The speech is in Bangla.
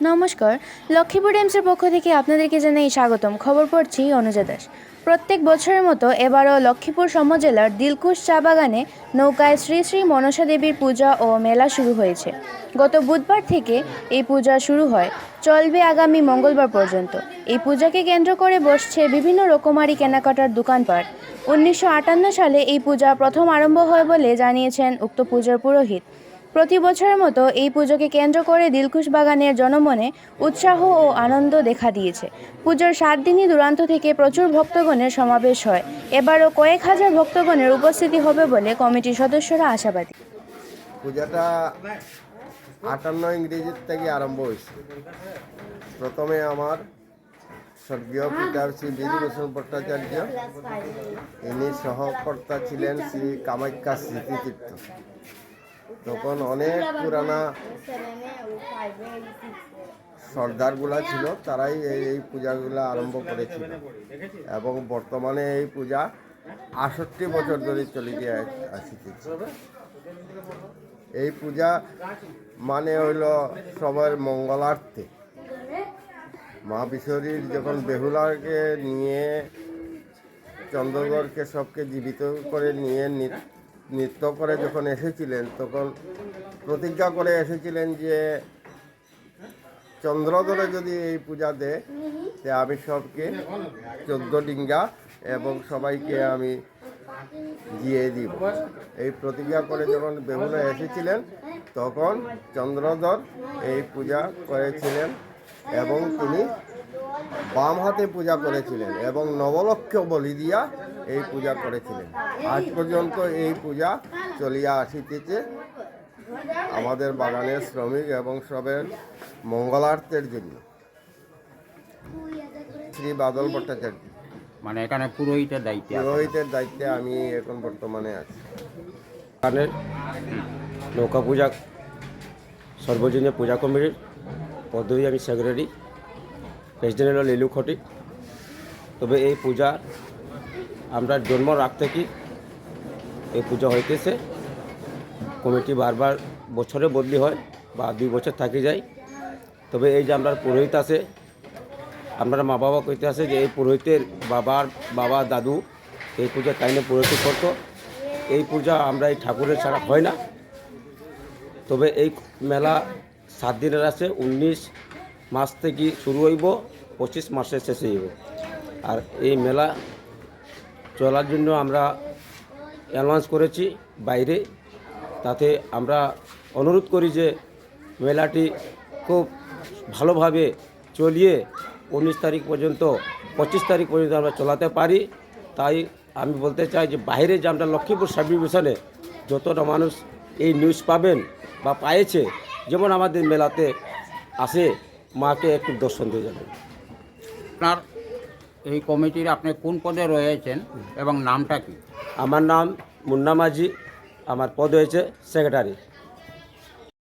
নমস্কার, লক্ষ্মীপুর এমসের পক্ষ থেকে আপনাদেরকে জানাই স্বাগতম। খবর পড়ছি অনুজা দাস। প্রত্যেক বছরের মতো এবারও লক্ষ্মীপুর সমজেলার দিলকুশ চা বাগানে নৌকায় শ্রী শ্রী মনসা দেবীর পূজা ও মেলা শুরু হয়েছে। গত বুধবার থেকে এই পূজা শুরু হয়। চলবে আগামী মঙ্গলবার পর্যন্ত। এই পূজাকে কেন্দ্র করে বসছে বিভিন্ন রকমারি কেনাকাটার দোকানপাট। উনিশশো আটান্ন সালে এই পূজা প্রথম আরম্ভ হয় বলে জানিয়েছেন উক্ত পূজার পুরোহিত। প্রতি বছরের মতো এই পুজোকে কেন্দ্র করে দিলকুশ বাগানের জনমনে উৎসাহ ও আনন্দ দেখা দিয়েছে। পুজোর সাত দিনই দূরান্ত থেকে প্রচুর ভক্তগণের সমাবেশ হয়। এবারও কয়েক হাজার ভক্তগণের উপস্থিতি হবে বলে কমিটির সদস্যরা আশাবাদী। পূজাটা আটান্ন ইংরেজির থেকে আরম্ভ হয়েছে। প্রথমে আমার স্বর্গীয় পিতা শ্রী বিধুভূষণ ভট্টাচার্য, ইনি সহকর্তা ছিলেন শ্রী কামাখ্যা স্মৃতিতীর্থ। তখন অনেক পুরানা সর্দারগুলা ছিল, তারাই এই এই পূজাগুলো আরম্ভ করেছিল। এবং বর্তমানে এই পূজা আষট্টি বছর ধরে চলিতে আসিতেছে। এই পূজা মানে হইল সবার মঙ্গলার্থে। মা বিশ্বরীর যখন বেহুলাকে নিয়ে চন্দ্রগড়কে সবকে জীবিত করে নিয়ে নৃত্য করে যখন এসেছিলেন, তখন প্রতিজ্ঞা করে এসেছিলেন যে চন্দ্রদলে যদি এই পূজা দেয় তে আমি সবকে চোদ্দ ডিঙ্গা এবং সবাইকে আমি দিয়ে দিব। এই প্রতিজ্ঞা করে যখন বেহুলা এসেছিলেন, তখন চন্দ্রধর এই পূজা করেছিলেন এবং তিনি বাম হাতে পূজা করেছিলেন এবং নবলক্ষ বলি দিয়া এই পূজা করেছিলেন। আজ পর্যন্ত এই পূজা চলিয়া আসিতেছে। আমাদের বাগানের শ্রমিক এবং সবের মঙ্গলার্থের জন্য। শ্রী বাদল ভট্টাচার্য। মানে এখানে পুরোহিতের দায়িত্বে পুরোহিতের দায়িত্বে আমি এখন বর্তমানে আছি। এখানে নৌকা পূজা সর্বজনীয় পূজা কমিটির পদ্ধতি আমি সেক্রেটারি। প্রেসিডেন্ট হলো লিলু খটি। তবে এই পূজা আমরা জন্ম রাখ থেকে এই পূজা হইতেছে। কমিটি বারবার বছরে বদলি হয় বা দুই বছর থাকি যায়। তবে এই যে আমরা পুরোহিত আছে আমরা মা বাবা কইতে আছে যে এই পুরোহিতের বাবার বাবা দাদু এই পূজা টাইমে পুরোহিত করতো। এই পূজা আমরা এই ঠাকুরের ছাড়া হয় না। তবে এই মেলা সাত দিনের আছে, উনিশ মাস থেকে শুরু হইব, পঁচিশ মাসে শেষ হইব। আর এই মেলা চলার জন্য আমরা অ্যানাউন্স করেছি বাইরে। তাতে আমরা অনুরোধ করি যে মেলাটি খুব ভালোভাবে চলিয়ে উনিশ তারিখ পর্যন্ত, পঁচিশ তারিখ পর্যন্ত আমরা চলাতে পারি। তাই আমি বলতে চাই যে বাইরে যে আমরা লক্ষ্মীপুর সাব ডিভিশনে যতটা মানুষ এই নিউজ পাবেন বা পাইছে যেমন আমাদের মেলাতে আসে মাকে একটু দর্শন দিয়ে যাবেন। আপনার এই কমিটির আপনি কোন পদে রয়েছেন এবং নামটা কি? আমার নাম মুন্না মাঝি আমার পদ হয়েছে সেক্রেটারি।